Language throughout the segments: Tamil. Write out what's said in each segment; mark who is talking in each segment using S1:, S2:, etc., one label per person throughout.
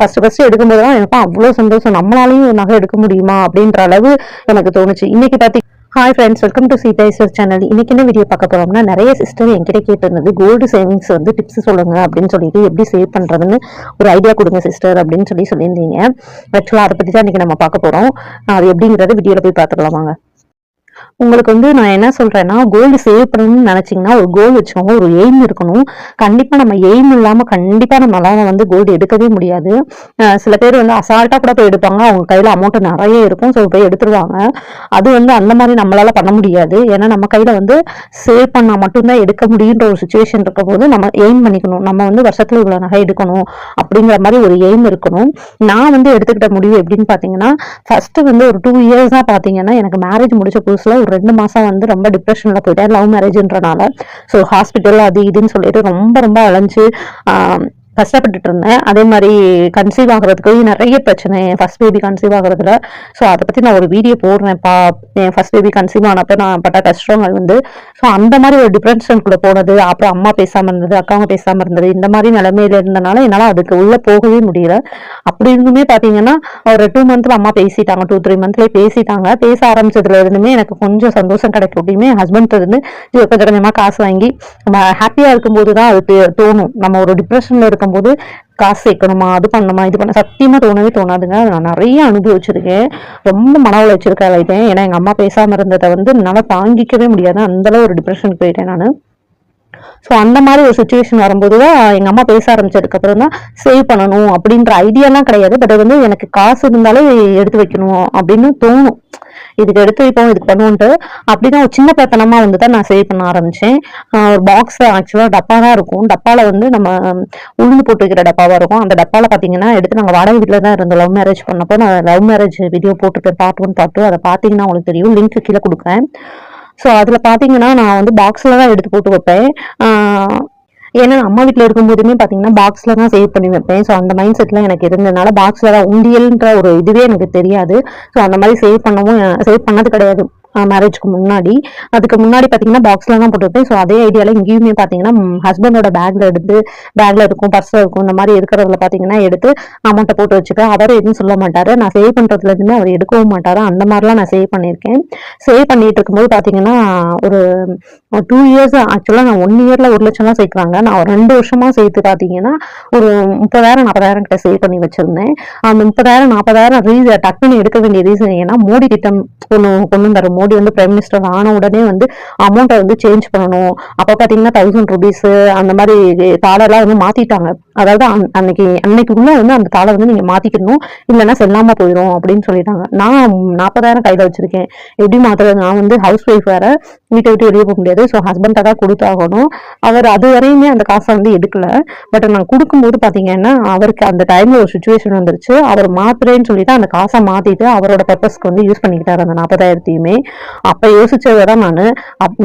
S1: ஃபர்ஸ்ட் ஃபர்ஸ்ட் எடுக்கும்போது தான் எனக்கு அவ்வளோ சந்தோஷம். நம்மளாலையும் நகை எடுக்க முடியுமா அப்படின்ற அளவு எனக்கு தோணுச்சு. இன்னைக்கு பார்த்தி ஹாய் ஃப்ரெண்ட்ஸ் வெல்கம் டு சீதாய்ஸ்வர் சேனல் இன்னைக்கு என்ன வீடியோ பார்க்க போறோம்னா நிறைய சிஸ்டர் என்கிட்ட கேட்டிருந்தது. கோல்டு சேவிங்ஸ் வந்து டிப்ஸ் சொல்லுங்க அப்படின்னு சொல்லிட்டு எப்படி சேவ் பண்றதுன்னு ஒரு ஐடியா கொடுங்க சிஸ்டர் அப்படின்னு சொல்லி சொல்லியிருந்தீங்க. ஆக்சுவலாக அதை பற்றி தான் இன்னைக்கு நம்ம பார்க்க போறோம். அது எப்படிங்கிறத வீடியோவில் போய் பார்த்துக்கலாம் வாங்க உங்களுக்கு வந்து நான் என்ன சொல்றேன்னா கோல்டு சேவ் பண்ணணும்னு நினைச்சீங்கன்னா ஒரு கோல் வச்சுக்கோங்க ஒரு எய்ம் இருக்கணும். கண்டிப்பா நம்ம எய்ம் இல்லாம கண்டிப்பா நம்மளால வந்து கோல்டு எடுக்கவே முடியாது. சில பேர் வந்து அசால்ட்டா கூட போய் எடுப்பாங்க. அவங்க கையில அமௌண்ட் நிறைய இருக்கும். ஸோ போய் எடுத்துருவாங்க. அது வந்து அந்த மாதிரி நம்மளால பண்ண முடியாது. ஏன்னா நம்ம கையில வந்து சேவ் பண்ணா மட்டும்தான் எடுக்க முடியுன்ற ஒரு சுச்சுவேஷன் இருக்க போது நம்ம எய்ம் பண்ணிக்கணும். நம்ம வந்து வருஷத்துல இவ்வளவு நகை எடுக்கணும் அப்படிங்கிற மாதிரி ஒரு எய்ம் இருக்கணும். நான் வந்து எடுத்துக்கிட்ட முடிவு எப்படின்னு பாத்தீங்கன்னா ஃபர்ஸ்ட் வந்து ஒரு டூ இயர்ஸா பாத்தீங்கன்னா எனக்கு மேரேஜ் முடிச்ச புதுசுல ஒரு ரெண்டு மாசம் வந்து ரொம்ப டிப்ரெஷன்ல போயிட்டேன் லவ் மேரேஜ்ன்றனால ஸோ ஹாஸ்பிட்டல் அது இதுன்னு சொல்லிட்டு ரொம்ப ரொம்ப அலைஞ்சு கஷ்டப்பட்டுட்டு இருந்தேன் அதே மாதிரி கன்சீவ் ஆகுறதுக்கு நிறைய பிரச்சனை. என் ஃபர்ஸ்ட் பேபி கன்சீவ் ஆகிறதுல. ஸோ அதை பற்றி நான் ஒரு வீடியோ போடுறேன் பா என் ஃபர்ஸ்ட் பேபி கன்சீவ் ஆனப்ப நான் பட்ட கஷ்டங்கள் வந்து ஸோ அந்த மாதிரி ஒரு டிப்ரெஷனுக்குள்ள போனது அப்புறம் அம்மா பேசாமல் இருந்தது அக்காவும் பேசாமல் இருந்தது இந்த மாதிரி நிலைமையில இருந்தனால என்னால் அதுக்கு உள்ளே போகவே முடியல. அப்படி இருந்துமே பார்த்தீங்கன்னா ஒரு டூ மந்த்ல அம்மா பேசிட்டாங்க. டூ த்ரீ மந்த்லேயே பேசிட்டாங்க. பேச ஆரம்பிச்சதுல இருந்துமே எனக்கு கொஞ்சம் சந்தோஷம் கிடைக்கும். அப்படியுமே ஹஸ்பண்ட் இருந்து கொஞ்சம் கொஞ்சமாக காசு வாங்கி நம்ம ஹாப்பியாக இருக்கும்போது தான் அது தோணும். நம்ம ஒரு டிப்ரெஷன்ல பார்க்கும்போது காசு சேர்க்கணுமா அது பண்ணணுமா இது பண்ண சத்தியமா தோணவே தோணாதுங்க. நான் நிறைய அனுபவிச்சிருக்கேன். ரொம்ப மன உளைச்சலுக்கு ஆயிட்டேன் ஏன்னா எங்க அம்மா பேசாமல் இருந்ததை வந்து என்னால தாங்கிக்கவே முடியாது. அந்தளவு ஒரு டிப்ரெஷனுக்கு போயிட்டேன் நான். ஸோ அந்த மாதிரி ஒரு சுச்சுவேஷன் வரும்போது தான் எங்கள் அம்மா பேச ஆரம்பிச்சதுக்கப்புறம் தான் சேவ் பண்ணணும் அப்படின்ற ஐடியாலாம் கிடையாது. பட் வந்து எனக்கு காசு இருந்தாலே எடுத்து வைக்கணும் அப்படின்னு தோணும். இதுக்கு எடுத்து வைப்போம் இதுக்கு பண்ணுவோன்ட்டு அப்படிதான் ஒரு சின்ன பத்தனமா வந்து தான் நான் சேவ் பண்ண ஆரம்பிச்சேன். ஒரு பாக்ஸ் ஆக்சுவலாக டப்பா தான் இருக்கும். டப்பால வந்து நம்ம உளுந்து போட்டு வைக்கிற டப்பாவா இருக்கும். அந்த டப்பால பாத்தீங்கன்னா எடுத்து நாங்கள் வாடகை வீட்டில் தான் இருந்தோம். லவ் மேரேஜ் பண்ணப்போ நான் லவ் மேரேஜ் வீடியோ போட்டுருப்பேன் பார்ட் ஒன் பார்ட் டூ அதை பார்த்தீங்கன்னா உங்களுக்கு தெரியும். லிங்க் கீழே கொடுக்குறேன். ஸோ அதில் பார்த்தீங்கன்னா நான் வந்து பாக்ஸில் தான் எடுத்து போட்டு வைப்பேன். ஏன்னா அம்மா வீட்டில் இருக்கும்போதுமே பார்த்தீங்கன்னா பாக்ஸில் தான் சேவ் பண்ணி வைப்பேன். ஸோ அந்த மைண்ட் செட்டில் எனக்கு இருந்ததுனால பாக்ஸில் தான் உண்டியல்ன்ற ஒரு இதுவே எனக்கு தெரியாது. ஸோ அந்த மாதிரி சேவ் பண்ணவும் சேவ் பண்ணது கிடையாது. மேரேஜ்க்கு முன்னாடி. அதுக்கு முன்னாடி பார்த்தீங்கன்னா பாக்ஸில் தான் போட்டுருப்பேன். ஸோ அதே ஐடியாவில் இங்கேயுமே பார்த்தீங்கன்னா ஹஸ்பண்டோட பேக்கில் எடுத்து பேக்கில் இருக்கும் பர்ஸில் இருக்கும் இந்த மாதிரி இருக்கிறதுல பார்த்தீங்கன்னா எடுத்து அமௌண்ட்டை போட்டு வச்சுப்பேன். அவர் எதுவும் சொல்ல மாட்டாரு. நான் சேவ் பண்ணுறதுல இருந்துமே அவர் எடுக்கவும் மாட்டாரு. அந்த மாதிரிலாம் நான் சேவ் பண்ணியிருக்கேன். சேவ் பண்ணிட்டு இருக்கும்போது பார்த்தீங்கன்னா ஒரு டூ இயர்ஸ் ஆக்சுவலாக நான் ஒன் இயர்ல ஒரு லட்சம் தான் சேர்க்குறாங்க. நான் ஒரு ரெண்டு வருஷமா சேர்த்து பார்த்தீங்கன்னா ஒரு முப்பதாயிரம் நாற்பதாயிரம் கிட்ட சேவ் பண்ணி வச்சிருந்தேன். அந்த முப்பதாயிரம் நாற்பதாயிரம் ரீசன் டக்குன்னு எடுக்க வேண்டிய ரீசன் ஏன்னா மோடி திட்டம் கொண்டு கொண்டு வந்தாரு. மோடி வந்து பிரைம் மினிஸ்டர் ஆன உடனே வந்து அமௌண்ட்டை வந்து சேஞ்ச் பண்ணணும். அப்போ பார்த்தீங்கன்னா தௌசண்ட் ருபீஸு அந்த மாதிரி தாளெல்லாம் வந்து மாற்றிட்டாங்க அதாவது அன்- அன்னைக்கு அன்னைக்குள்ள வந்து அந்த தாளை வந்து நீங்கள் மாற்றிக்கணும் இல்லைன்னா செல்லாமல் போயிடும் அப்படின்னு சொல்லிட்டாங்க. நான் நாற்பதாயிரம் கையில் வச்சுருக்கேன். எப்படி மாற்றுறது நான் வந்து ஹவுஸ் ஒய்ஃப் வேற. வீட்டை விட்டு வெளியே போக முடியாது. ஸோ ஹஸ்பண்டை தான் கொடுத்தாகணும். அவர் அது வரையுமே அந்த காசை வந்து எடுக்கல. பட் நான் கொடுக்கும்போது பார்த்தீங்கன்னா அவருக்கு அந்த டைமில் ஒரு சுச்சுவேஷன் வந்துருச்சு. அவர் மாத்துறேன்னு சொல்லிட்டு அந்த காசை மாற்றிட்டு அவரோட பர்பஸ்க்கு வந்து யூஸ் பண்ணிக்கிட்டார் அந்த நாற்பதாயிரத்தையுமே அப்ப யோசிச்சதை தான் நான்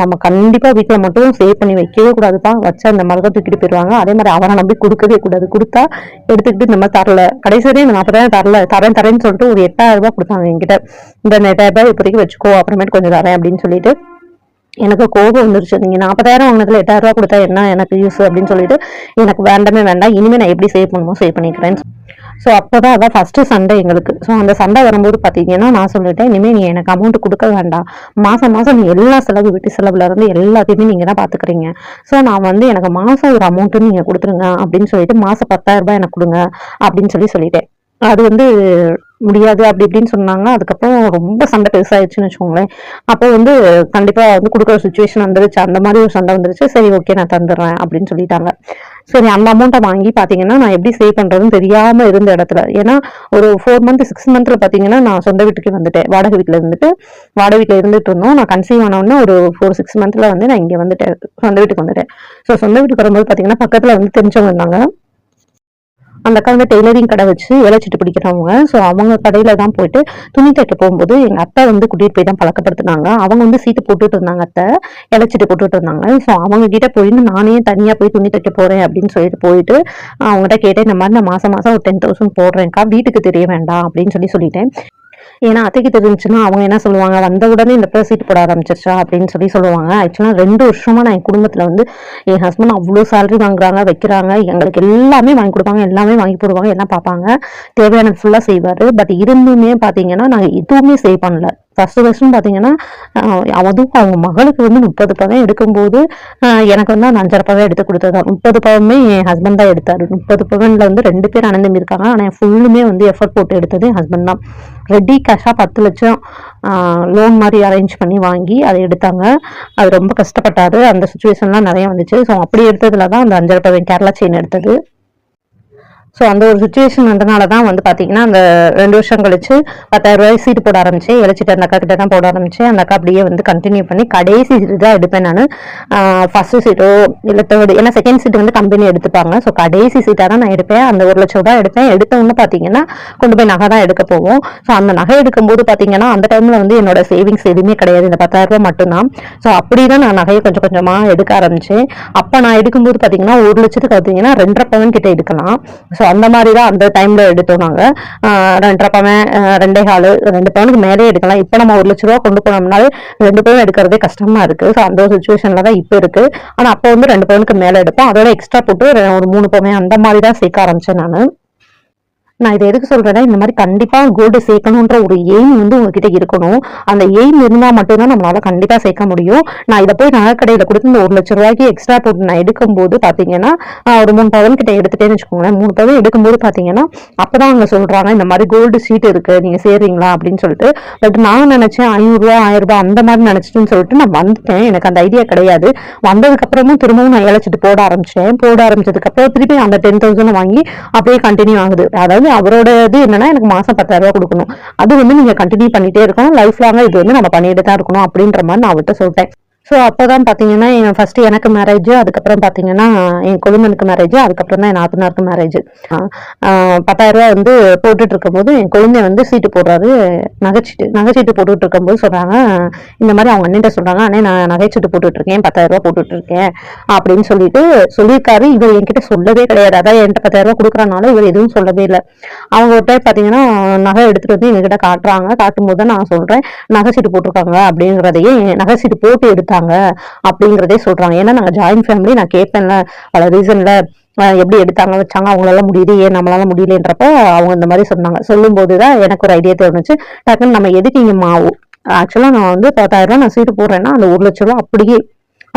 S1: நம்ம கண்டிப்பா வீட்டில் மட்டும் சேவ் பண்ணி வைக்கவே கூடாதுப்பா. வச்சா அந்த மாதிரி தான் தூக்கிட்டு போயிடுவாங்க. அதே மாதிரி அவனை நம்பி கொடுக்கவே கூடாது. கொடுத்தா எடுத்துக்கிட்டு இந்த மாதிரி தரல. கடைசி வரையும் இந்த நாற்பதாயிரம் தரல. தரேன் தரேன்னு சொல்லிட்டு ஒரு எட்டாயிரம் ரூபாய் கொடுத்தாங்க என்கிட்ட. இந்த எட்டாயிரம் ரூபாய் இப்போதைக்கு வச்சுக்கோ அப்புறமேட்டு கொஞ்சம் தரேன் அப்படின்னு சொல்லிட்டு எனக்கு கோபம் வந்துருச்சு. நீங்கள் நாற்பதாயிரம் வாங்கினதுல எட்டாயிரம் ரூபா கொடுத்தா என்ன எனக்கு யூஸ் அப்படின்னு சொல்லிட்டு எனக்கு வேண்டாமே வேண்டாம். இனிமேல் நான் எப்படி சேவ் பண்ணுமோ சேவ் பண்ணிக்கிறேன் ஸோ அப்போ தான் அதான் ஃபஸ்ட்டு சண்டை எங்களுக்கு. ஸோ அந்த சண்டை வரும்போது பார்த்தீங்கன்னா நான் சொல்லிட்டேன் இனிமேல் நீ எனக்கு அமௌண்ட் கொடுக்க வேண்டாம். மாதம் மாதம் நீ எல்லா செலவு வீட்டு செலவுல இருந்து எல்லாத்தையுமே நீங்கள் தான் பாத்துக்கிறீங்க. ஸோ நான் வந்து எனக்கு மாதம் ஒரு அமௌண்ட்டு நீங்கள் கொடுத்துருங்க அப்படின்னு சொல்லிட்டு மாதம் பத்தாயிரம் ரூபாய் எனக்கு கொடுங்க அப்படின்னு சொல்லி சொல்லிட்டேன். அது வந்து முடியாது அப்படி இப்படின்னு சொன்னாங்க அதுக்கப்புறம் ரொம்ப சண்டை பெருசாகிடுச்சுன்னு வச்சுக்கோங்களேன். அப்போ வந்து கண்டிப்பாக வந்து கொடுக்குற சுச்சுவேஷன் வந்துருச்சு. அந்த மாதிரி ஒரு சண்டை வந்துருச்சு. சரி ஓகே நான் தந்துடுறேன் அப்படின்னு சொல்லிட்டாங்க. சரி அந்த அமௌண்ட்டை வாங்கி பார்த்தீங்கன்னா நான் எப்படி சேவ் பண்ணுறதுன்னு தெரியாமல் இருந்த இடத்துல. ஏன்னா ஒரு ஃபோர் மந்த் சிக்ஸ் மந்த்தில் பார்த்தீங்கன்னா நான் சொந்த வீட்டுக்கு வந்துட்டேன். வாடகை வீட்டில் இருந்துட்டு வாடகை வீட்டில் இருந்துட்டு இருந்தோம். நான் கன்சீவ் ஆனவுடனே ஒரு ஃபோர் சிக்ஸ் மந்த்தில் வந்து நான் இங்கே வந்துட்டேன். சொந்த வீட்டுக்கு வந்துட்டேன். ஸோ சொந்த வீட்டுக்கு வரும்போது பார்த்தீங்கன்னா பக்கத்தில் வந்து தெரிஞ்சவங்க இருந்தாங்க. அந்த அக்கா வந்து டெய்லரிங் கடை வச்சு இலைச்சிட்டு பிடிக்கிறவங்க. ஸோ அவங்க கடையில தான் போயிட்டு துணி தைக்க போகும்போது எங்க அத்தை வந்து கூட்டிட்டு போய் தான் பழக்கப்படுத்தினாங்க. அவங்க வந்து சீட்டு போட்டுட்டு இருந்தாங்க அத்தை. இலைச்சிட்டு போட்டுட்டு இருந்தாங்க. ஸோ அவங்க கிட்ட போயிட்டு நானே தனியா போய் துணி தைக்க போறேன் அப்படின்னு சொல்லிட்டு போயிட்டு அவங்ககிட்ட கேட்டேன் இந்த மாதிரி நான் மாசம் மாசம் ஒரு டென் தௌசண்ட் போடுறேன்க்கா. வீட்டுக்கு தெரிய வேண்டாம் அப்படின்னு சொல்லி சொல்லிட்டேன். ஏன்னா அத்தைக்கு தெரிஞ்சுன்னா அவங்க என்ன சொல்லுவாங்க? வந்த உடனே இந்த பேர் சீட் போட ஆரம்பிச்சிருச்சா? அப்படின்னு சொல்லி சொல்லுவாங்க. ஆக்சுவலாக ரெண்டு வருஷமா நான் என் குடும்பத்தில் வந்து என் ஹஸ்பண்ட் அவ்வளோ சேலரி வாங்குறாங்க வைக்கிறாங்க. எங்களுக்கு எல்லாமே வாங்கி கொடுப்பாங்க எல்லாமே வாங்கி போடுவாங்க எல்லாம் பார்ப்பாங்க. தேவையானது ஃபுல்லாக செய்வார். பட் இருந்துமே பார்த்தீங்கன்னா நாங்கள் எதுவுமே சேவ் பண்ணல. ஃபஸ்ட்டு ஃபஸ்ட்டுன்னு பார்த்தீங்கன்னா அதுவும் அவங்க மகளுக்கு வந்து முப்பது பவன் எடுக்கும்போது எனக்கு வந்து அந்த அஞ்சரை பவன் எடுத்து கொடுத்ததா முப்பது பவமே என் ஹஸ்பண்ட் தான் எடுத்தார். முப்பது பவனில் வந்து ரெண்டு பேர் அனந்தம் இருக்காங்க. ஆனால் ஃபுல்லுமே வந்து எஃபர்ட் போட்டு எடுத்தது என் ஹஸ்பண்ட் தான். ரெடி கேஷாக பத்து லட்சம் லோன் மாதிரி அரேஞ்ச் பண்ணி வாங்கி அதை எடுத்தாங்க. அது ரொம்ப கஷ்டப்பட்டாரு. அந்த சுச்சுவேஷன்லாம் நிறைய வந்துச்சு. ஸோ அப்படி எடுத்ததுல தான் அந்த அஞ்சரை பவன் கேரளா செயின் எடுத்தது. ஸோ அந்த ஒரு சுச்சுவேஷன் வந்தனால தான் வந்து பார்த்தீங்கன்னா அந்த ரெண்டு வருஷம் கழிச்சு பத்தாயிரம் ரூபாய் சீட்டு போட ஆரம்பிச்சேன். இழைச்சிட்டு அந்த அக்கா கிட்ட தான் போட ஆரம்பிச்சேன். அந்த அக்கா அப்படியே வந்து கண்டினியூ பண்ணி கடைசி சீட்டு தான் எடுப்பேன் நான். ஃபர்ஸ்ட் சீட்டோ இல்லை தேர்டு ஏன்னா செகண்ட் சீட்டு வந்து கம்பெனி எடுத்துப்பாங்க. ஸோ கடைசி சீட்டாக தான் நான் எடுப்பேன். அந்த ஒரு லட்சம் ரூபாய் எடுப்பேன். எடுத்தவொன்னு பார்த்தீங்கன்னா கொண்டு போய் நகை தான் எடுக்க போவோம். ஸோ அந்த நகை எடுக்கும்போது பார்த்தீங்கன்னா அந்த டைமில் வந்து என்னோட சேவிங்ஸ் எதுவுமே கிடையாது. இந்த பத்தாயிரம் ரூபாய் மட்டும்தான். ஸோ அப்படி தான் நான் நகையை கொஞ்சம் கொஞ்சமாக எடுக்க ஆரம்பிச்சேன். அப்போ நான் எடுக்கும்போது பார்த்தீங்கன்னா ஒரு லட்சத்துக்கு பார்த்தீங்கன்னா ரெண்டரை பவுன் கிட்ட எடுக்கலாம். ஸோ ஸோ அந்த மாதிரி தான் அந்த டைம்ல எடுத்தோம் நாங்கள் ரெண்டரை பவன் ரெண்டே காலு ரெண்டு பவனுக்கு மேலே எடுக்கலாம். இப்போ நம்ம ஒரு லட்ச ரூபா கொண்டு போனோம்னாலே ரெண்டு பவன் எடுக்கிறதே கஷ்டமா இருக்கு. ஸோ அந்த சுச்சுவேஷனில் சுச்சுவேஷன்ல தான் இப்போ இருக்கு. ஆனால் அப்போ வந்து ரெண்டு பவனுக்கு மேலே எடுப்போம். அதோட எக்ஸ்ட்ரா போட்டு ஒரு மூணு பவன் அந்த மாதிரி தான் சேர்க்க ஆரம்பிச்சேன் நான். நான் இதை எதுக்கு சொல்றேன்னா இந்த மாதிரி கண்டிப்பா கோல்டு சேர்க்கணுன்ற ஒரு எய்ம் வந்து உங்ககிட்ட இருக்கணும். அந்த எய்ம் இருந்தா மட்டும்தான் நம்மளால கண்டிப்பா சேர்க்க முடியும். நான் இதை போய் நகைக்கடையில கொடுத்து இந்த ஒரு லட்ச ரூபாய்க்கு எக்ஸ்ட்ரா போட்டு நான் எடுக்கும்போது பாத்தீங்கன்னா ஒரு மூணு பவன் கிட்ட எடுத்துட்டேன்னு வச்சுக்கோங்களேன். மூணு பவன் எடுக்கும்போது பாத்தீங்கன்னா அப்பதான் அவங்க சொல்றாங்க இந்த மாதிரி கோல்டு சீட் இருக்கு நீங்க சேர்றீங்களா அப்படின்னு சொல்லிட்டு. பட் நான் நினைச்சேன் ஐநூறுரூவா ஆயிரம் ரூபாய் அந்த மாதிரி நினைச்சிட்டுன்னு சொல்லிட்டு நான் வந்துட்டேன். எனக்கு அந்த ஐடியா கிடையாது. வந்ததுக்கு அப்புறமும் திரும்பவும் நான் இழைச்சிட்டு போட ஆரம்பிச்சேன். போட ஆரம்பிச்சதுக்கு அப்புறம் திருப்பி அந்த டென் தௌசண்ட் வாங்கி அப்படியே கண்டினியூ ஆகுது. அதாவது அவரோட இது என்னன்னா எனக்கு மாசம் பத்தாயிரம் ரூபாய் கொடுக்கணும். அது வந்து நீங்க கண்டினியூ பண்ணிட்டே இருக்கணும். லைஃப் லாங்கா இது வந்து நம்ம பண்ணிட்டு தான் இருக்கணும் அப்படின்ற மாதிரி நான் அவர்கிட்ட சொல்லிட்டேன் ஸோ அப்போ தான் பார்த்தீங்கன்னா என் ஃபஸ்ட்டு எனக்கு மேரேஜ் அதுக்கப்புறம் பார்த்தீங்கன்னா என் கொழுந்தனுக்கு மேரேஜ் அதுக்கப்புறம் தான் என் நாத்தனாருக்கு மேரேஜ் பத்தாயிரம் ரூபாய் வந்து போட்டுட்டு இருக்கும்போது என் குழந்தை வந்து சீட்டு போடுறாரு. நகைச்சீட்டு நகைச்சீட்டு போட்டுட்டு இருக்கும்போது சொல்கிறாங்க இந்த மாதிரி அவங்க அண்ணிட்ட சொல்கிறாங்க அண்ணே நான் நகைச்சீட்டு போட்டுட்ருக்கேன் பத்தாயிரம் இருக்கேன் அப்படின்னு சொல்லிட்டு சொல்லியிருக்காரு. இவர் என்கிட்ட சொல்லவே கிடையாது. அதான் என்கிட்ட பத்தாயிரம் ரூபா கொடுக்குறனால இவர் எதுவும் சொல்லவே இல்லை. அவங்க ஒரு டைம் பார்த்தீங்கன்னா நகை எடுத்துகிட்டு வந்து எங்ககிட்ட காட்டுறாங்க. காட்டும்போது தான் நான் சொல்கிறேன் நகைச்சீட்டு போட்டிருக்காங்க அப்படிங்கிறதையே நகைச்சீட்டு போட்டு எடுத்து எடுத்தாங்க அப்படிங்கிறதே சொல்றாங்க. ஏன்னா நாங்கள் ஜாயின்ட் ஃபேமிலி நான் கேட்பேன்ல. பல ரீசன்ல எப்படி எடுத்தாங்க வச்சாங்க. அவங்களால முடியுது. ஏன் நம்மளால முடியலன்றப்ப அவங்க இந்த மாதிரி சொன்னாங்க. சொல்லும்போது தான் எனக்கு ஒரு ஐடியா தோணுச்சு. டக்குன்னு நம்ம எதுக்கு இங்கே மாவு? ஆக்சுவலாக நான் வந்து பத்தாயிரம் ரூபாய் நான் சீட்டு போடுறேன்னா அந்த ஒரு லட்ச ரூபா அப்படியே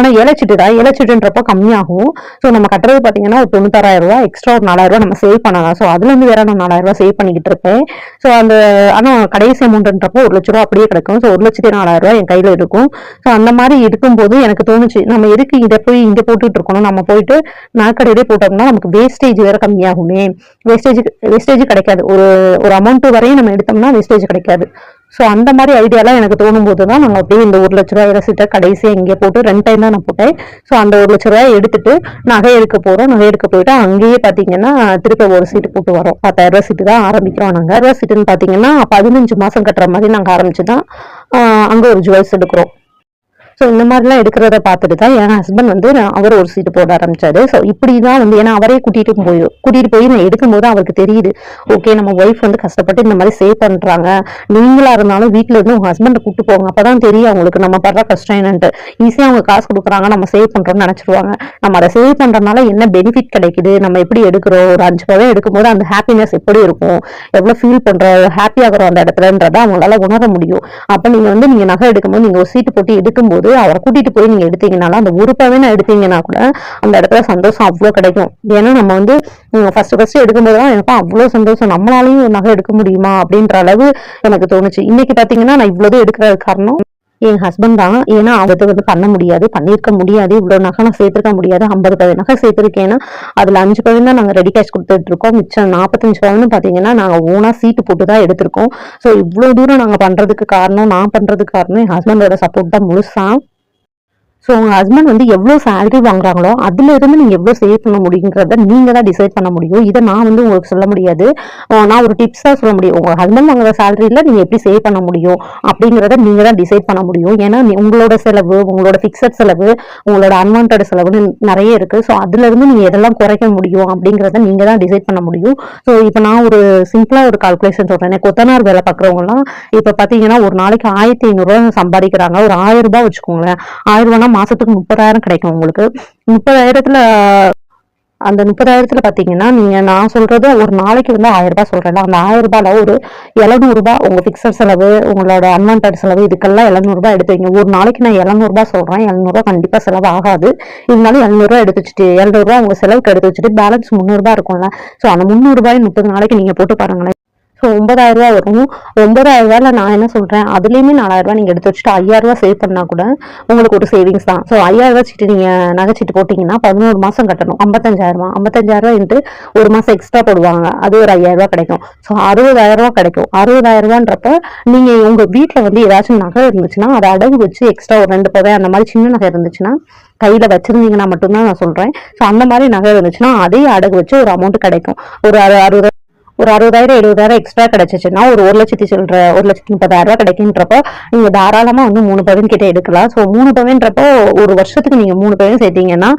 S1: ஆனா இலைச்சிட்டு தான் கம்மியாகும். ஸோ நம்ம கட்டுறது பார்த்தீங்கன்னா ஒரு தொண்ணூத்தாயிரம் ரூபா எக்ஸ்ட்ரா ஒரு நாலாயிரம் நம்ம சேவ் பண்ணலாம். ஸோ அதுல இருந்து வேற நான் நாலாயிரம் சேவ் பண்ணிக்கிட்டு இருப்பேன். ஸோ அந்த ஆனா கடைசி அமௌண்ட்ன்றப்போ ஒரு லட்ச ரூபா அப்படியே கிடைக்கும். ஸோ ஒரு லட்சத்தி நாலாயிரம் என் கையில இருக்கும். ஸோ அந்த மாதிரி இருக்கும்போது எனக்கு தோணுச்சு நம்ம எதுக்கு இதை போய் இங்க போட்டுட்டு இருக்கணும்? நம்ம போயிட்டு நாக்கடையிலே போட்டோம்னா நமக்கு வேஸ்டேஜ் வேற கம்மியாகுமே. வேஸ்டேஜ் வேஸ்டேஜ் கிடைக்காது. ஒரு ஒரு அமௌண்ட் வரையும் நம்ம எடுத்தோம்னா வேஸ்டேஜ் கிடைக்காது. ஸோ அந்த மாதிரி ஐடியாலாம் எனக்கு தோணும் போது தான் நாங்கள் அப்படியே இந்த ஒரு லட்ச ரூபாய் ரசீட்டை கடைசியாக இங்கே போட்டு ரெண்டு டைம் தான் நான் போட்டேன். ஸோ அந்த ஒரு லட்ச ரூபாய் எடுத்துட்டு நகை எடுக்க போகிறோம் நகை எடுக்க போயிட்டு அங்கேயே பார்த்தீங்கன்னா திருப்பி ஒரு சீட்டு போட்டு வரோம். பத்தாயிரம் சீட்டு தான் ஆரம்பிக்கிறோம் நாங்கள் ரூபாய் சீட்டுன்னு பார்த்தீங்கன்னா பதினஞ்சு மாதம் கட்டுற மாதிரி நாங்கள் ஆரம்பிச்சு தான் அங்கே ஒரு ஜுவல்ஸ் எடுக்கிறோம். ஸோ இந்த மாதிரிலாம் எடுக்கிறத பார்த்துட்டு தான் என் ஹஸ்பண்ட் வந்து நான் அவர் ஒரு சீட்டு போட ஆரம்பிச்சாரு. ஸோ இப்படி தான் வந்து ஏன்னா அவரே கூட்டிகிட்டு போய் கூட்டிகிட்டு போய் நான் எடுக்கும்போது அவருக்கு தெரியுது. ஓகே நம்ம ஒய்ஃப் வந்து கஷ்டப்பட்டு இந்த மாதிரி சேவ் பண்ணுறாங்க நீங்களா இருந்தாலும் வீட்டில் இருந்து உங்கள் ஹஸ்பண்டை கூட்டு போங்க. அப்பதான் தெரியும் அவங்களுக்கு நம்ம படுற கஷ்டம் என்னன்ட்டு. ஈஸியாக அவங்க காசு கொடுக்குறாங்க நம்ம சேவ் பண்ணுறோம்னு நினைச்சிருவாங்க. நம்ம அதை சேவ் பண்ணுறதுனால என்ன பெனிஃபிட் கிடைக்குது? நம்ம எப்படி எடுக்கிறோம்? ஒரு அஞ்சு பவன் எடுக்கும்போது அந்த ஹாப்பினஸ் எப்படி இருக்கும்? எவ்வளோ ஃபீல் பண்ணுறோம் ஹாப்பி ஆகிறோம் அந்த இடத்துலன்றதை அவங்களால உணர முடியும். அப்போ நீங்கள் வந்து நீங்கள் நகை எடுக்கும்போது நீங்கள் ஒரு சீட்டு போட்டு எடுக்கும்போது அவரை கூட்டிட்டு போய் நீங்க எடுத்தீங்கனாலும் அந்த ஒரு நான் எடுத்தீங்கன்னா கூட அந்த இடத்துல சந்தோஷம் அவ்வளவு கிடைக்கும். ஏன்னா நம்ம வந்து ஃபர்ஸ்ட் ஃபர்ஸ்ட் எடுக்கும்போது தான் எனக்கும் அவ்வளவு சந்தோஷம். நம்மளாலையும் நகை எடுக்க முடியுமா அப்படின்ற அளவு எனக்கு தோணுச்சு. இன்னைக்கு பாத்தீங்கன்னா நான் இவ்வளவு எடுக்கிறது காரணம். என் ஹஸ்பண்ட் தான். ஏன்னா அவங்க வந்து பண்ண முடியாது. பண்ணியிருக்க முடியாது. இவ்வளோ நகை நான் சேர்த்துருக்க முடியாது. ஐம்பது பவன் நகை சேர்த்துருக்கேன்னா அதில் அஞ்சு பவன் தான் நாங்கள் ரெடி கேஷ் கொடுத்துட்டு இருக்கோம். மிச்சம் நாற்பத்தஞ்சு பவன் பார்த்தீங்கன்னா நாங்கள் ஓனாக சீட்டு போட்டு தான் எடுத்திருக்கோம். ஸோ இவ்வளோ தூரம் நாங்கள் பண்ணுறதுக்கு காரணம் நான் பண்ணுறதுக்கு காரணம் என் ஹஸ்பண்டோட சப்போர்ட் தான் முழுசாக ஸோ உங்கள் ஹஸ்பண்ட் வந்து எவ்வளோ சேலரி வாங்குறாங்களோ அதுல இருந்து நீங்கள் எவ்வளோ சேவ் பண்ண முடியுங்கிறத நீங்கள் தான் டிசைட் பண்ண முடியும். இதை நான் வந்து உங்களுக்கு சொல்ல முடியாது. நான் ஒரு டிப்ஸ் தான் சொல்ல முடியும். உங்கள் ஹஸ்பண்ட் வாங்குற சேலரியில் நீங்கள் எப்படி சேவ் பண்ண முடியும் அப்படிங்கிறத நீங்கள் தான் டிசைட் பண்ண முடியும். ஏன்னா உங்களோட செலவு உங்களோட ஃபிக்ஸட் செலவு உங்களோட அன்வான்ட் செலவுன்னு நிறைய இருக்கு. ஸோ அதுலேருந்து நீங்கள் எதெல்லாம் குறைக்க முடியும் அப்படிங்கிறத நீங்கள் தான் டிசைட் பண்ண முடியும். ஸோ இப்போ நான் ஒரு சிம்பிளாக ஒரு கால்குலேஷன் சொல்கிறேன் கொத்தனார் வேலை பார்க்குறவங்கலாம் இப்போ பார்த்தீங்கன்னா ஒரு நாளைக்கு ஆயிரத்தி ஐநூறுரூவா சம்பாதிக்கிறாங்க. ஒரு ஆயிரம் ரூபாய் வச்சுக்கோங்களேன். ஆயிரம் ரூபாய்னா மாசத்துக்கு முப்பதாயிரம் கிடைக்கும் உங்களுக்கு. முப்பதாயிரத்துல அந்த முப்பதாயிரத்துல பாத்தீங்கன்னா நீங்க நான் சொல்றது ஒரு நாளைக்கு வந்து ஆயிரம் ரூபாய் சொல்றேன் அந்த ஆயிரம் ரூபாயில ஒரு எழுநூறு ரூபாய் உங்க பிக்சர் செலவு உங்களோட அன்வான்ட் செலவு இதுக்கெல்லாம் எழுநூறு ரூபாய் எடுத்து வைங்க. ஒரு நாளைக்கு நான் எழுநூறு ரூபாய் சொல்றேன் எழுநூறு ரூபாய் கண்டிப்பா செலவு ஆகாது இருந்தாலும் எழுநூறு ரூபாய் எடுத்து வச்சுட்டு எழுநூறு ரூபாய் உங்க செலவுக்கு எடுத்து வச்சுட்டு பேலன்ஸ் முந்நூறு ரூபாய் இருக்கும்ல. ஸோ அந்த முந்நூறு ரூபாய் முப்பது நாளைக்கு நீங்க போட்டு பாருங்களேன். ஸோ ஒன்பதாயிரம் ரூபா வரும். ஒன்பதாயிரம் ரூபாயில நான் என்ன சொல்கிறேன் அதுலேயுமே நாலாயிரம் ரூபா நீங்கள் எடுத்து வச்சுட்டு ஐயாயிரம் ரூபா சேவ் பண்ணால் கூட உங்களுக்கு ஒரு சேவிங்ஸ் தான். ஸோ ஐயாயிரம் ரூபா சீட்டு நீங்கள் நகைச்சிட்டு போட்டிங்கன்னா பதினோரு மாதம் கட்டணும். ஐம்பத்தஞ்சாயிரம் ரூபாய். ஐம்பத்தஞ்சாயிரம் ரூபாய்ன்ட்டு ஒரு மாதம் எக்ஸ்ட்ரா போடுவாங்க. அது ஒரு ஐயாயிரம் ரூபா கிடைக்கும். ஸோ அறுபதாயிரம் ரூபா கிடைக்கும். அறுபதாயிரம் ரூபான்றப்ப நீங்கள் உங்கள் வீட்டில் வந்து ஏதாச்சும் நகை இருந்துச்சுன்னா அதை அடகு வச்சு எக்ஸ்ட்ரா ஒரு ரெண்டு பதவி அந்த மாதிரி சின்ன நகை இருந்துச்சுன்னா கையில் வச்சுருந்தீங்கன்னா மட்டும்தான் நான் சொல்கிறேன் ஸோ அந்த மாதிரி நகை இருந்துச்சுன்னா அதையும் அடகு வச்சு ஒரு அமௌண்ட் கிடைக்கும். ஒரு அறுபது ஒரு அறுபதாயிரம் எழுபதாயிரம் எக்ஸ்ட்ரா கிடைச்சிச்சுன்னா ஒரு ஒரு லட்சத்தி சில்லற ஒரு லட்சத்தி முப்பதாயிரம் ரூபாய் கிடைக்குன்றப்போ நீங்க தாராளமா வந்து மூணு பவன் கிட்ட எடுக்கலாம். ஸோ மூணு பவன்றப்போ ஒரு வருஷத்துக்கு நீங்க மூணு பவன் சேர்த்தீங்கன்னா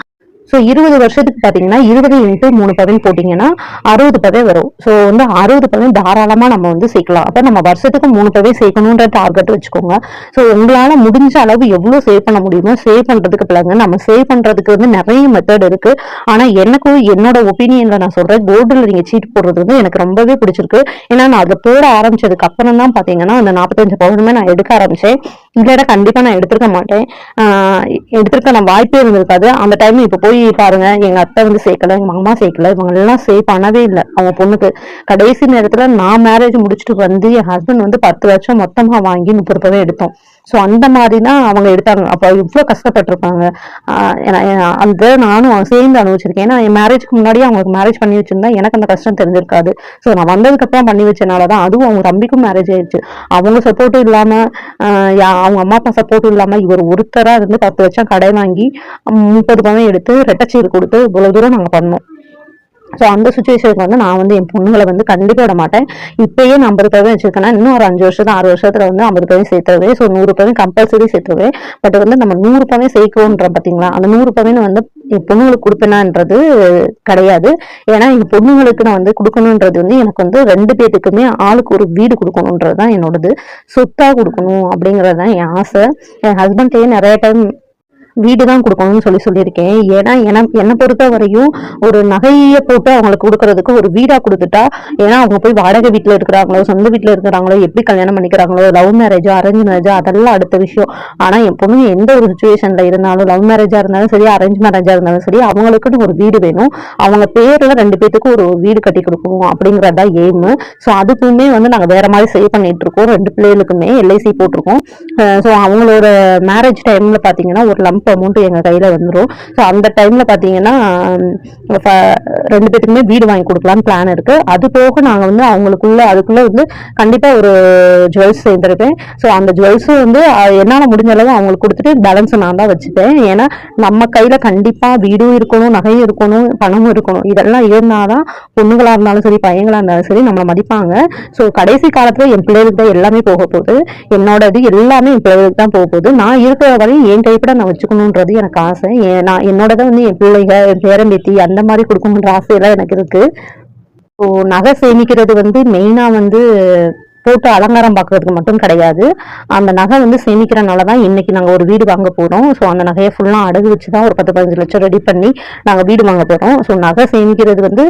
S1: ஸோ இருபது வருஷத்துக்கு பார்த்தீங்கன்னா இருபது இன்ட்டு மூணு பவன் போட்டிங்கன்னா அறுபது பவே வரும். ஸோ வந்து அறுபது பவன் தாராளமாக நம்ம வந்து சேர்க்கலாம். அப்போ நம்ம வருஷத்துக்கு மூணு பவே சேர்க்கணுன்ற டார்கெட் வச்சுக்கோங்க. ஸோ உங்களால் முடிஞ்ச அளவு எவ்வளோ சேவ் பண்ண முடியுமோ சேவ் பண்ணுறதுக்கு பிள்ளைங்க நம்ம சேவ் பண்ணுறதுக்கு வந்து நிறைய மெத்தட் இருக்குது ஆனால் எனக்கும் என்னோட ஒப்பீனியனில் நான் சொல்கிறேன் கோல்டில் நீங்கள் சீட் போடுறது வந்து எனக்கு ரொம்பவே பிடிச்சிருக்கு. ஏன்னா நான் அதை போட ஆரம்பிச்சதுக்கு அப்புறம் தான் பார்த்தீங்கன்னா அந்த நாற்பத்தஞ்சு பவுனுமே நான் எடுக்க ஆரம்பித்தேன் இல்லைடா கண்டிப்பாக நான் எடுத்திருக்க மாட்டேன். எடுத்துருக்க எடுத்திருக்க நான் வாய்ப்பே இருந்திருக்காது. அந்த டைம் இப்போ போய் பாருங்க எங்க அத்தை வந்து சேர்க்கல எங்க மாமா சேர்க்கல இவங்க எல்லாம் சேவ் பண்ணவே இல்லை. அவங்க பொண்ணுக்கு கடைசி நேரத்துல நான் மேரேஜ் முடிச்சுட்டு வந்து என் ஹஸ்பண்ட் வந்து பத்து லட்சம் மொத்தமா வாங்கி முப்பது ரூபாய் எடுத்தோம். ஸோ அந்த மாதிரி தான் அவங்க எடுத்தாங்க. அப்போ இவ்வளோ கஷ்டப்பட்டிருப்பாங்க அந்த நானும் சேர்ந்து அனுபவிச்சிருக்கேன். ஏன்னா என் மேரேஜ்க்கு முன்னாடி அவங்களுக்கு மேரேஜ் பண்ணி வச்சிருந்தா எனக்கு அந்த கஷ்டம் தெரிஞ்சிருக்காது. ஸோ நான் வந்ததுக்கப்புறம் பண்ணி வச்சனால தான் அதுவும் அவங்க தம்பிக்கும் மேரேஜ் ஆயிடுச்சு. அவங்க சப்போர்ட்டும் இல்லாமல் யா- அவங்க அம்மா அப்பா சப்போர்ட்டும் இல்லாமல் இவர் ஒருத்தராக இருந்து பத்து லட்சம் கடை வாங்கி முப்பது பணம் எடுத்து ரெட்டச்சீர் கொடுத்து இவ்வளோ தூரம் நாங்கள் பண்ணோம். ஸோ அந்த சுச்சுவேஷனுக்கு வந்து நான் வந்து என் பொண்ணுங்களை வந்து கண்டிப்பாக விட மாட்டேன். இப்பயே நான் ஐம்பது பவன் வச்சிருக்கேன்னா இன்னும் ஒரு அஞ்சு வருஷம் ஆறு வருஷத்துல வந்து ஐம்பது பவன் சேர்த்துருவேன் ஸோ நூறு பவன் கம்பல்சரி சேர்த்துருவேன் பட் வந்து நம்ம நூறு பவன் சேர்க்கணுன்ற பார்த்தீங்களா அந்த நூறு பவன் வந்து என் பொண்ணுங்களுக்கு கொடுப்பேனான்றது கிடையாது. ஏன்னா என் பொண்ணுங்களுக்கு நான் வந்து கொடுக்கணுன்றது வந்து எனக்கு வந்து ரெண்டு பேத்துக்குமே ஆளுக்கு ஒரு வீடு கொடுக்கணுன்றது தான் என்னோடது. சொத்தாக கொடுக்கணும் அப்படிங்கிறது தான் என் ஆசை. என் ஹஸ்பண்ட்டையே நிறைய டைம் வீடு தான் கொடுக்கணும்னு சொல்லி சொல்லியிருக்கேன். ஏன்னா என என்னை பொறுத்த வரையும் ஒரு நகையை போட்டு அவங்களுக்கு கொடுக்கறதுக்கு ஒரு வீடா கொடுத்துட்டா ஏன்னா அவங்க போய் வாடகை வீட்டில் இருக்கிறாங்களோ சொந்த வீட்டில் இருக்கிறாங்களோ எப்படி கல்யாணம் பண்ணிக்கிறாங்களோ லவ் மேரேஜோ அரேஞ்ச் மேரேஜோ அதெல்லாம் அடுத்த விஷயம். ஆனா என் பொண்ணு எந்த ஒரு சுச்சுவேஷன்ல இருந்தாலும் லவ் மேரேஜா இருந்தாலும் சரி அரேஞ்ச் மேரேஜா இருந்தாலும் சரி அவங்களுக்குன்னு ஒரு வீடு வேணும். அவங்க பேர்ல ரெண்டு பேத்துக்கும் ஒரு வீடு கட்டி கொடுக்கணும் அப்படிங்கறது தான் எய்ம் ஸோ அதுக்குமே வந்து நாங்கள் வேற மாதிரி சேவ் பண்ணிட்டு இருக்கோம். ரெண்டு பிள்ளைகளுக்குமே எல்ஐசி போட்டிருக்கோம். ஸோ அவங்களோட மேரேஜ் டைம்ல பாத்தீங்கன்னா ஒரு லம்ப் அமௌண்ட் எங்கள் கையில் வந்துடும் ஸோ அந்த டைமில் பார்த்தீங்கன்னா ஃப- ரெண்டு பேத்துக்குமே வீடு வாங்கி கொடுக்கலான்னு பிளான் இருக்குது அது போக நாங்கள் வந்து அவங்களுக்குள்ள அதுக்குள்ளே வந்து கண்டிப்பாக ஒரு ஜுவல்ஸ் சேர்ந்துருப்பேன். ஸோ அந்த ஜுவல்ஸும் வந்து என்னால் முடிஞ்ச அளவு அவங்களுக்கு கொடுத்துட்டு பேலன்ஸ் நான் தான் வச்சுப்பேன். ஏன்னா நம்ம கையில் கண்டிப்பாக வீடும் இருக்கணும் நகையும் இருக்கணும் பணமும் இருக்கணும். இதெல்லாம் இருந்தாதான் பொண்ணுங்களாக இருந்தாலும் சரி பையங்களாக இருந்தாலும் சரி நம்மளை மதிப்பாங்க. ஸோ கடைசி காலத்தில் என் பிள்ளைகளுக்கு தான் எல்லாமே போக போகுது. என்னோடது எல்லாமே என் பிள்ளைகளுக்கு தான் போக போகுது. நான் இருக்கிற வரையும் என் கைப்பட நான் வச்சுக்கணும் கொடுக்கணுன்றது எனக்கு ஆசை. நான் நான் தான் வந்து என் பிள்ளைங்க என் பேரம்பேத்தி அந்த மாதிரி கொடுக்கணுன்ற ஆசையெல்லாம் எனக்கு இருக்கு. ஸோ நகை சேமிக்கிறது வந்து மெயினாக வந்து போட்டு அலங்காரம் பார்க்கறதுக்கு மட்டும் கிடையாது. அந்த நகை வந்து சேமிக்கிறனால தான் இன்னைக்கு நாங்கள் ஒரு வீடு வாங்க போகிறோம் ஸோ அந்த நகையை ஃபுல்லாக அடகு வச்சு தான் ஒரு பத்து பதினஞ்சு லட்சம் ரெடி பண்ணி நாங்கள் வீடு வாங்க போகிறோம் ஸோ நகை சேமிக்கிறது வந்து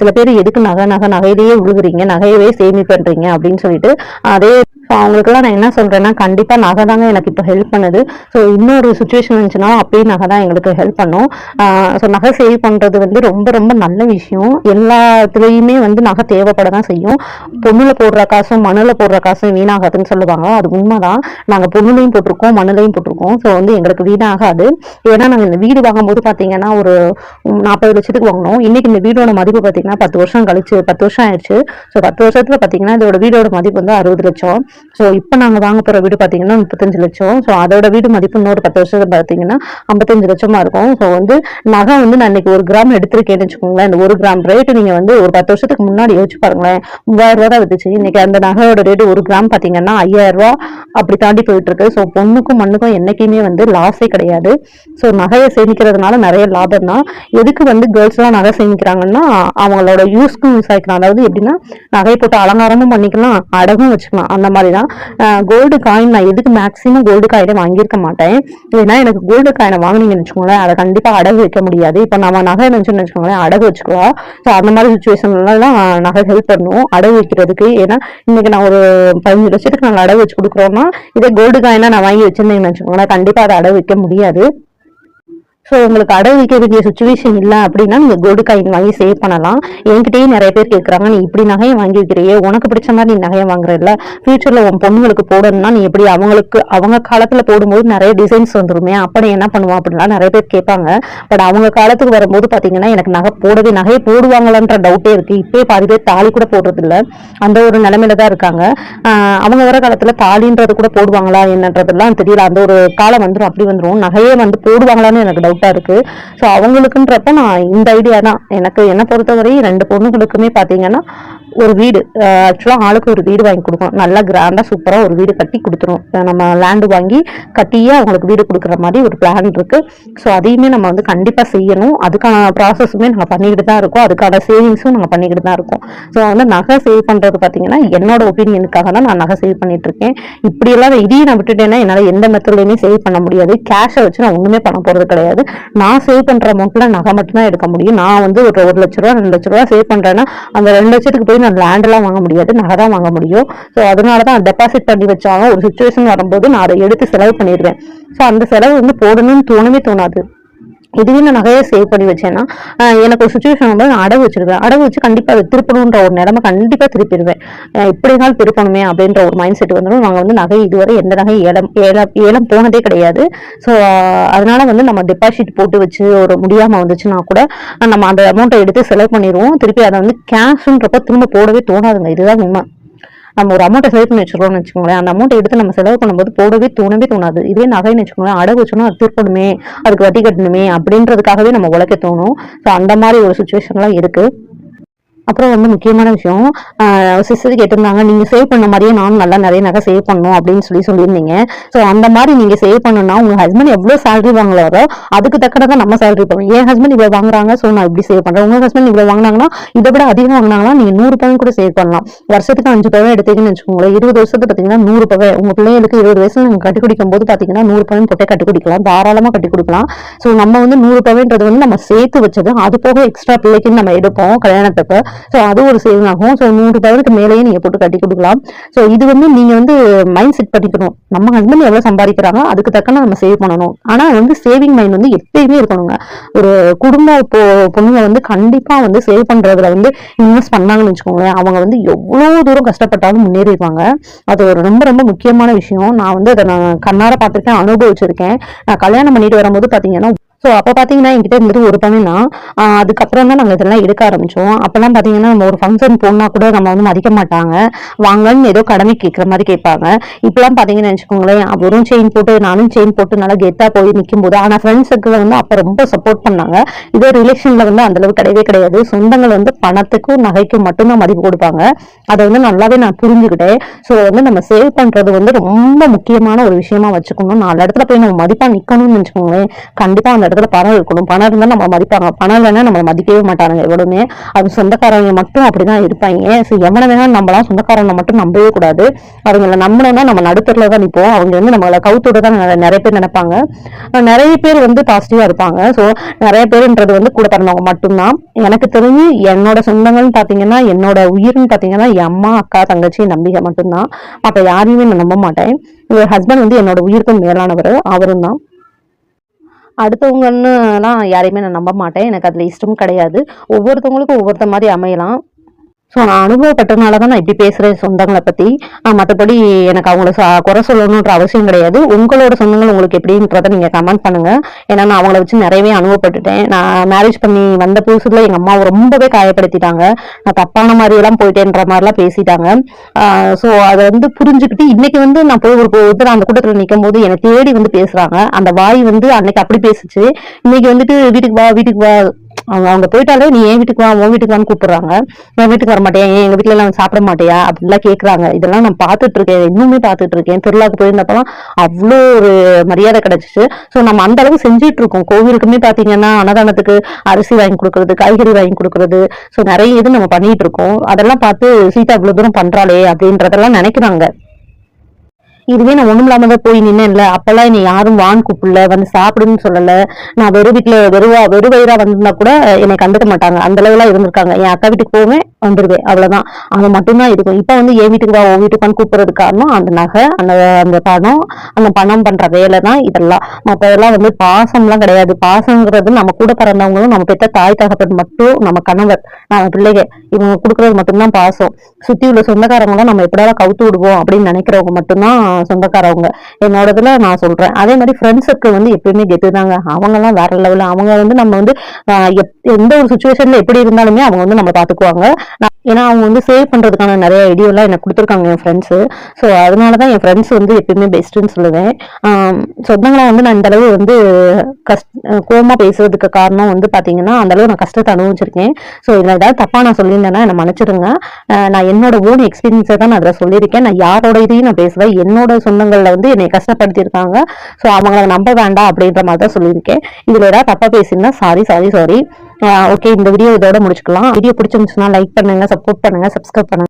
S1: சில பேர் எதுக்கு நகை நகை நகையிலேயே விழுகுறீங்க நகையவே சேமி பண்ணுறீங்க அப்படின்னு சொல்லிட்டு அதே ஸோ அவங்களுக்குலாம் நான் என்ன சொல்கிறேன்னா கண்டிப்பாக நகை தாங்க எனக்கு இப்போ ஹெல்ப் பண்ணுது. ஸோ இன்னொரு சுச்சுவேஷன் இருந்துச்சுன்னா அப்பயே நகை தான் எங்களுக்கு ஹெல்ப் பண்ணும். ஸோ நகை சேவ் பண்ணுறது வந்து ரொம்ப ரொம்ப நல்ல விஷயம். எல்லாத்துலேயுமே வந்து நகை தேவைப்பட தான் செய்யும். பொண்ணில் போடுற காசும் மண்ணுல போடுற காசும் வீணாகாதுன்னு சொல்லுவாங்க. அது உண்மைதான். நாங்கள் பொண்ணுலையும் போட்டிருக்கோம் மணலையும் போட்டிருக்கோம். ஸோ வந்து எங்களுக்கு வீணாகாது. ஏன்னா நாங்கள் இந்த வீடு வாங்கும்போது பார்த்தீங்கன்னா ஒரு நாற்பது லட்சத்துக்கு வாங்கினோம். இன்னைக்கு இந்த வீடோட மதிப்பு பார்த்தீங்கன்னா பத்து வருஷம் கழிச்சு பத்து வருஷம் ஆயிடுச்சு. ஸோ பத்து வருஷத்தில் பார்த்தீங்கன்னா இதோட வீடோட மதிப்பு வந்து அறுபது லட்சம். ஸோ இப்போ நாங்கள் வாங்க போகிற வீடு பார்த்தீங்கன்னா முப்பத்தஞ்சு லட்சம். ஸோ அதோட வீடு மதிப்பு இன்னொரு பத்து வருஷத்துக்கு பார்த்தீங்கன்னா ஐம்பத்தஞ்சு லட்சமா இருக்கும். ஸோ வந்து நகை வந்து நான் இன்னைக்கு ஒரு கிராம் எடுத்திருக்கேன்னு வச்சுக்கோங்களேன். இந்த ஒரு கிராம் ரேட்டு நீங்கள் வந்து ஒரு பத்து வருஷத்துக்கு முன்னாடி யோசிச்சு பாருங்களேன். மூவாயிரம் ரூபா தான் வித்துச்சு. இன்னைக்கு அந்த நகையோட ரேட்டு ஒரு கிராம் பார்த்தீங்கன்னா ஐயாயிரம் ரூபா அப்படி தாண்டி போயிட்டு இருக்கு. ஸோ பொண்ணுக்கும் மண்ணுக்கும் என்னைக்குமே வந்து லாஸே கிடையாது. ஸோ நகையை சேமிக்கிறதுனால நிறைய லாபம் தான். எதுக்கு வந்து கேர்ள்ஸ்லாம் நகை சேமிக்கிறாங்கன்னா அவங்களோட யூஸ்க்கும் யூஸ் ஆகிக்கலாம் அதாவது எப்படின்னா நகை போட்டு அலங்காரமும் பண்ணிக்கலாம் அடகும் வச்சுக்கலாம். அந்த மாதிரி தான் கோல்டு காயின் நான் எதுக்கு மேக்ஸிமம் கோல்டு காயினை வாங்கியிருக்க மாட்டேன். ஏன்னா எனக்கு கோல்டு காயினை வாங்கினீங்கன்னு வச்சுக்கோங்களேன் அதை கண்டிப்பாக அடகு வைக்க முடியாது. இப்போ நம்ம நகை நினச்சோன்னு வச்சுக்கோங்களேன் அடகு வச்சுக்கலாம். ஸோ அந்த மாதிரி சுச்சுவேஷன்லாம் நகை ஹெல்ப் பண்ணும். அடகு வைக்கிறதுக்கு. ஏன்னா இன்னைக்கு நான் ஒரு பதினஞ்சு லட்சத்துக்கு நாங்கள் அடகு வச்சு கொடுக்குறோம்னா இதே கோல்டு காயினாக நான் வாங்கி வச்சிருந்தேன்னு வச்சுக்கோங்களேன் கண்டிப்பாக அதை அடகு வைக்க முடியாது. ஸோ உங்களுக்கு அடகு வைக்க வேண்டிய சுச்சுவேஷன் இல்லை அப்படின்னா நீங்கள் கோல்டு காயின் வாங்கி சேவ் பண்ணலாம். என்கிட்டயே நிறைய பேர் கேட்குறாங்க நீ இப்படி நகையை வாங்கி வைக்கிறியே? உனக்கு பிடிச்ச மாதிரி நீ நகையை வாங்குறதில்ல ஃபியூச்சரில் உன் பொண்ணுங்களுக்கு போடணும்னா நீ எப்படி அவங்களுக்கு அவங்க காலத்தில் போடும்போது நிறைய டிசைன்ஸ் வந்துருமே? அப்படி என்ன பண்ணுவோம் அப்படின்லாம் நிறைய பேர் கேட்பாங்க. பட் அவங்க காலத்துக்கு வரும்போது பார்த்தீங்கன்னா எனக்கு நகை போடவே நகையை போடுவாங்களான்ற டவுட்டே இருக்குது இப்போயே பாதி பேர் தாலி கூட போடுறதில்ல. அந்த ஒரு நிலைமையில தான் இருக்காங்க. அவங்க வர காலத்தில் தாலின்றது கூட போடுவாங்களா என்னன்றதெல்லாம் தெரியல. அந்த ஒரு காலம் வந்துடும் அப்படி வந்துடும் நகையே வந்து போடுவாங்களான்னு எனக்கு டவுட் டவுட்டாக இருக்குது ஸோ அவங்களுக்குன்றப்ப நான் இந்த ஐடியா தான். எனக்கு என்னை பொறுத்தவரை ரெண்டு பொண்ணுங்களுக்குமே பார்த்தீங்கன்னா ஒரு வீடு ஆக்சுவலாக ஆளுக்கு ஒரு வீடு வாங்கி கொடுக்கணும். நல்லா கிராண்டாக சூப்பராக ஒரு வீடு கட்டி கொடுத்துரும். நம்ம லேண்டு வாங்கி கட்டியே அவங்களுக்கு வீடு கொடுக்குற மாதிரி ஒரு பிளான் இருக்குது ஸோ அதையுமே நம்ம வந்து கண்டிப்பாக செய்யணும். அதுக்கான ப்ராசஸுமே நாங்கள் பண்ணிக்கிட்டு தான் இருக்கோம். அதுக்கான சேவிங்ஸும் நாங்கள் பண்ணிக்கிட்டு தான் இருக்கோம். ஸோ வந்து நகை சேவ் பண்ணுறது பார்த்தீங்கன்னா என்னோட ஒப்பீனியனுக்காக தான் நான் நகை சேவ் பண்ணிட்டு இருக்கேன். இப்படியெல்லாம் இதையும் நான் விட்டுட்டேன்னா என்னால் எந்த மெத்தட்லையுமே சேவ் பண்ண முடியாது. கேஷை வச்சு நான் ஒன்றுமே பண்ண போகிறது கிடையாது. நான் சேவ் பண்ணுற அமௌண்ட்டில் நகை மட்டும்தான் எடுக்க முடியும். நான் வந்து ஒரு ஒரு லட்ச ரூபா ரெண்டு லட்ச ரூபா சேவ் பண்ணுறேன்னா அந்த ரெண்டு லட்சத்துக்கு போய் நான் லேண்டெல்லாம் வாங்க முடியாது. நகை தான் வாங்க முடியும். ஸோ அதனால தான் டெபாசிட் பண்ணி வச்சாலும் ஒரு சுச்சுவேஷன் வரும்போது நான் அதை எடுத்து செலவு பண்ணிடுவேன். ஸோ அந்த செலவு வந்து போடணும்னு தோணவே தோணாது. இதுவே நான் நகையை சேவ் பண்ணி வச்சேன்னா எனக்கு ஒரு சுச்சுவேஷன் வந்து நான் அடகு வச்சிருவேன். அடகு வச்சு கண்டிப்பாக அதை திருப்பணுன்ற ஒரு நிலைமை கண்டிப்பாக திருப்பிடுவேன். இப்படி இருந்தாலும் திருப்பணுமே அப்படின்ற ஒரு மைண்ட் செட் வந்துடும் நாங்கள் வந்து நகை இதுவரை எந்த நகை ஏலம் ஏலம் ஏலம் போனதே கிடையாது. ஸோ அதனால வந்து நம்ம டெபாசிட் போட்டு வச்சு ஒரு முடியாமல் வந்துச்சுன்னா கூட நம்ம அந்த அமௌண்ட்டை எடுத்து செலவு பண்ணிடுவோம். திருப்பி அதை வந்து கேஷ்ன்றப்ப திரும்ப போடவே தோணாதுங்க. இதுதான் உண்மை. நம்ம ஒரு அமௌண்ட்டை சேவ் பண்ணி வச்சிருக்கோம்னு வச்சுக்கோங்களேன். அந்த அமௌண்ட்டை எடுத்து நம்ம செலவு பண்ணும்போது போடவே தோணவே தோணாது. இதே நகைன்னு வச்சுக்கோங்களேன் அடகு வச்சோம்னா அது திருப்பணுமே அதுக்கு வட்டி கட்டணுமே அப்படின்றதுக்காகவே நம்ம உழைக்க தோணும். ஸோ அந்த மாதிரி ஒரு சுச்சுவேஷன்லாம் இருக்கு. அப்புறம் வந்து முக்கியமான விஷயம் சிஸ்டர் கேட்டிருந்தாங்க நீங்கள் சேவ் பண்ண மாதிரியே நானும் நல்லா நிறைய நகை சேவ் பண்ணணும் அப்படின்னு சொல்லி சொல்லியிருந்தீங்க. ஸோ அந்த மாதிரி நீங்கள் சேவ் பண்ணணும்னா உங்கள் ஹஸ்பண்ட் எவ்வளோ சேலரி வாங்கலாரோ அதுக்கு தக்கனதான் நம்ம சேலரி பண்ணுவோம் என் ஹஸ்பண்ட் இவ்வளோ வாங்குறாங்க ஸோ நான் இப்படி சேவ் பண்ணுறேன் உங்கள் ஹஸ்பண்ட் இவ்வளோ வாங்கினாங்கன்னா இதை விட அதிகம் வாங்கினாங்கன்னா நீங்கள் நூறு பவன் கூட சேவ் பண்ணலாம். வருஷத்துக்கு அஞ்சு பவன் எடுத்தீங்கன்னு வச்சுக்கோங்களேன் இருபது வருஷத்துக்கு பார்த்தீங்கன்னா நூறு பவன் உங்கள் பிள்ளைகளுக்கு இருபது வயசுல நீங்கள் கட்டி குடிக்கும் போது பார்த்தீங்கன்னா நூறு பவன் போட்டே கட்டி குடிக்கலாம். தாராளமாக கட்டி கொடுக்கலாம். ஸோ நம்ம வந்து நூறு பவன்றது வந்து நம்ம சேர்த்து வச்சது அது போக எக்ஸ்ட்ரா பிள்ளைக்குன்னு நம்ம எடுப்போம் கல்யாணத்துக்கு. ஸோ அது ஒரு சேவிங் ஆகும். ஸோ நூறு பவனுக்கு மேலேயே நீங்கள் போட்டு கட்டி கொடுக்கலாம். ஸோ இது வந்து நீங்கள் வந்து மைண்ட் செட் பண்ணிக்கணும் நம்ம ஹஸ்பண்ட் எவ்வளோ சம்பாதிக்கிறாங்க அதுக்கு தக்கன நம்ம சேவ் பண்ணணும். ஆனால் வந்து சேவிங் மைண்ட் வந்து எப்பயுமே இருக்கணுங்க. ஒரு குடும்ப பொ பொண்ணுங்க வந்து கண்டிப்பாக வந்து சேவ் பண்றதுல வந்து இன்வெஸ்ட் பண்ணாங்கன்னு வச்சுக்கோங்களேன் அவங்க வந்து எவ்வளோ தூரம் கஷ்டப்பட்டாலும் முன்னேறிடுவாங்க. அது ஒரு ரொம்ப ரொம்ப முக்கியமான விஷயம். நான் வந்து அதை நான் கண்ணார பார்த்துருக்கேன் அனுபவிச்சிருக்கேன். நான் கல்யாணம் பண்ணிட்டு வரும்போது பார்த்தீங்கன்னா ஸோ அப்போ பார்த்தீங்கன்னா என்கிட்ட இருந்துட்டு ஒரு பவுன் தான். அதுக்கப்புறம் தான் நாங்கள் இதெல்லாம் எடுக்க ஆரம்பித்தோம் அப்போல்லாம் பார்த்தீங்கன்னா நம்ம ஒரு ஃபங்க்ஷன் போனால் கூட நம்ம வந்து மதிக்க மாட்டாங்க. வாங்கன்னு ஏதோ கடமை கேட்குற மாதிரி கேட்பாங்க. இப்போலாம் பார்த்தீங்கன்னு நினச்சிக்கோங்களேன் அவரும் செயின் போட்டு நானும் செயின் போட்டு நல்லா கெத்தாக போய் நிற்கும் போது ஆனால் ஃப்ரெண்ட்ஸுக்கு வந்து அப்போ ரொம்ப சப்போர்ட் பண்ணாங்க. இதே ரிலேஷனில் வந்து அந்தளவு கிடையவே கிடையாது. சொந்தங்கள் வந்து பணத்துக்கும் நகைக்கும் மட்டும்தான் மதிப்பு கொடுப்பாங்க. அதை வந்து நல்லாவே நான் புரிஞ்சுக்கிட்டேன். ஸோ வந்து நம்ம சேவ் பண்ணுறது வந்து ரொம்ப முக்கியமான ஒரு விஷயமா வச்சுக்கணும் நாலு இடத்துல போய் நம்ம மதிப்பாக நிற்கணும்னு நினச்சிக்கோங்களேன். கண்டிப்பாக அந்த இடத்துல பணம் இருக்கணும். பணம் இருந்தால் நம்ம மதிப்பாங்க. பணம் இல்லைன்னா நம்ம மதிக்கவே மாட்டாங்க எவ்வளவுமே அது சொந்தக்காரங்க மட்டும் அப்படிதான் இருப்பாங்க. ஸோ எவனை வேணாலும் நம்மளாம் சொந்தக்காரங்களை மட்டும் நம்பவே கூடாது. அவங்கள நம்பினோம்னா நம்ம நடுத்தரில் தான் நிற்போம் அவங்க வந்து நம்மளை கவுத்தோட தான் நிறைய- நிறைய பேர் நினைப்பாங்க. நிறைய பேர் வந்து பாசிட்டிவாக இருப்பாங்க. ஸோ நிறைய பேருன்றது வந்து கூட பிறந்தவங்க மட்டும்தான். எனக்கு தெரிஞ்சு என்னோட சொந்தங்கள்னு பார்த்தீங்கன்னா என்னோட உயிர்னு பார்த்தீங்கன்னா என் அம்மா அக்கா தங்கச்சி நம்பிக்கை மட்டும்தான். மற்ற யாரையுமே நான் நம்ப மாட்டேன். என் ஹஸ்பண்ட் வந்து என்னோட உயிருக்கும் மேலானவர். அவரும் தான் அடுத்தவங்கன்னுலாம் யாரையுமே நான் நம்ப மாட்டேன். எனக்கு அதில் இஷ்டமும் கிடையாது. ஒவ்வொருத்தவங்களுக்கும் ஒவ்வொருத்த மாதிரி அமையலாம். ஸோ நான் அனுபவப்பட்டனால தான் நான் இப்படி பேசுகிறேன் சொந்தங்களை பற்றி மற்றபடி எனக்கு அவங்கள குறை சொல்லணுன்ற அவசியம் கிடையாது. உங்களோட சொந்தங்கள் உங்களுக்கு எப்படின்றத நீங்கள் கமெண்ட் பண்ணுங்கள் ஏன்னா நான் அவங்கள வச்சு நிறையவே அனுபவப்பட்டுட்டேன். நான் மேரேஜ் பண்ணி வந்த புதுசில் எங்கள் அம்மாவை ரொம்பவே காயப்படுத்திட்டாங்க. நான் தப்பான மாதிரியெல்லாம் போயிட்டேன்ற மாதிரிலாம் பேசிட்டாங்க. ஸோ அதை வந்து புரிஞ்சுக்கிட்டு இன்னைக்கு வந்து நான் போய் ஒரு ஒருத்தர் அந்த கூட்டத்தில் நிற்கும் போது என்னை தேடி வந்து பேசுகிறாங்க அந்த வாய் வந்து அன்னைக்கு அப்படி பேசுச்சு. இன்னைக்கு வந்துட்டு வீட்டுக்கு வா வீட்டுக்கு வா அவங்க அவங்க போயிட்டாலே நீ என் வீட்டுக்கு வா உன் வீட்டுக்கு வான்னு கூப்பிடுறாங்க. நான் வீட்டுக்கு வர மாட்டேன் ஏன் எங்க வீட்டுல எல்லாம் சாப்பிட மாட்டியா? அப்படிலாம் கேக்குறாங்க. இதெல்லாம் நான் பார்த்துட்டு இருக்கேன் இன்னுமே பார்த்துட்டு இருக்கேன் திருவிழாக்கு போயிருந்தப்பெல்லாம் அவ்வளோ ஒரு மரியாதை கிடைச்சிச்சு. ஸோ நம்ம அந்த அளவுக்கு செஞ்சுட்டு இருக்கோம் கோவிலுக்குமே பாத்தீங்கன்னா அன்னதானத்துக்கு அரிசி வாங்கி கொடுக்கறது காய்கறி வாங்கி கொடுக்கறது. ஸோ நிறைய இது நம்ம பண்ணிட்டு இருக்கோம் அதெல்லாம் பார்த்து சீதா இவ்வளவு தூரம் பண்றாளே அப்படின்றதெல்லாம் நினைக்கிறாங்க. இதுவே நான் ஒண்ணும் இல்லாம தான் போய் நின்னேன்ல. அப்பெல்லாம் என்னை யாரும் வான் கூப்பிடல வந்து சாப்பிடுன்னு சொல்லல. நான் வெறும் வீட்டுல வெறுவா வெறு வயிறா வந்திருந்தா கூட என்னை கண்டுக்க மாட்டாங்க. அந்த அளவுலாம் இருந்திருக்காங்க. என் அக்கா வீட்டுக்கு போவேன் வந்துருவேன் அவ்வளவுதான். அவன் மட்டும்தான் இருக்கும். இப்ப வந்து என் வீட்டுக்கு வா உன் வீட்டுக்கு கூப்பிடுறது காரணம் அந்த நகை அந்த அந்த பணம் அந்த பணம் பண்ற வேலை தான் இதெல்லாம். மற்றதெல்லாம் வந்து பாசம்லாம் கிடையாது. பாசங்கிறது நம்ம கூட பிறந்தவங்களும் நம்ம பெற்ற தாய் தகப்பன் மட்டும் நம்ம கணவர் நம்ம பிள்ளைங்க இவங்க கொடுக்கறது மட்டும்தான் பாசம். சுத்தி உள்ள சொந்தக்காரங்க நம்ம எப்படியாவது கவுத்து விடுவோம் அப்படின்னு நினைக்கிறவங்க மட்டும்தான் சொந்தக்காரவங்க என்னோடதுல நான் சொல்றேன். அதே மாதிரி ஃப்ரெண்ட்ஸுக்கு வந்து எப்பயுமே கெட்டு தாங்க. அவங்க எல்லாம் வேற லெவலில் அவங்க வந்து நம்ம வந்து எப்- எந்த ஒரு சுச்சுவேஷன்ல எப்படி இருந்தாலுமே அவங்க வந்து நம்ம பாத்துக்குவாங்க. ஏன்னா அவங்க வந்து சேவ் பண்றதுக்கான நிறைய ஐடியா எல்லாம் எனக்கு கொடுத்துருக்காங்க என் ஃப்ரெண்ட்ஸ் ஸோ அதனாலதான் என் ஃப்ரெண்ட்ஸ் வந்து எப்பயுமே பெஸ்ட்னு சொல்லுவேன். சொந்தங்களை வந்து நான் இந்த அளவு வந்து கஷ்ட கோமா பேசுறதுக்கு காரணம் வந்து பாத்தீங்கன்னா அந்த அளவு நான் கஷ்டத்தை அனுபவிச்சிருக்கேன். ஸோ இதுல ஏதாவது தப்பா நான் சொல்லியிருந்தேன்னா என்னை மன்னிச்சிருங்க நான் என்னோட ஓன் எக்ஸ்பீரியன்ஸை தான் நான் அதில் சொல்லியிருக்கேன். நான் யாரோட இதையும் நான் பேசுவேன் என்னோட சொந்தங்கள்ல வந்து என்னை கஷ்டப்படுத்தியிருக்காங்க. ஸோ அவங்கள நம்ப வேண்டாம் அப்படின்ற மாதிரி தான் சொல்லியிருக்கேன். இதில் ஏதாவது தப்பாக பேசியிருந்தா சாரி சாரி சாரி ஓகே இந்த வீடியோ இதோட முடிச்சுக்கலாம். வீடியோ பிடிச்சிருந்துச்சுன்னா லைக் பண்ணுங்க சப்போர்ட் பண்ணுங்க சப்ஸ்கிரைப் பண்ணுங்க.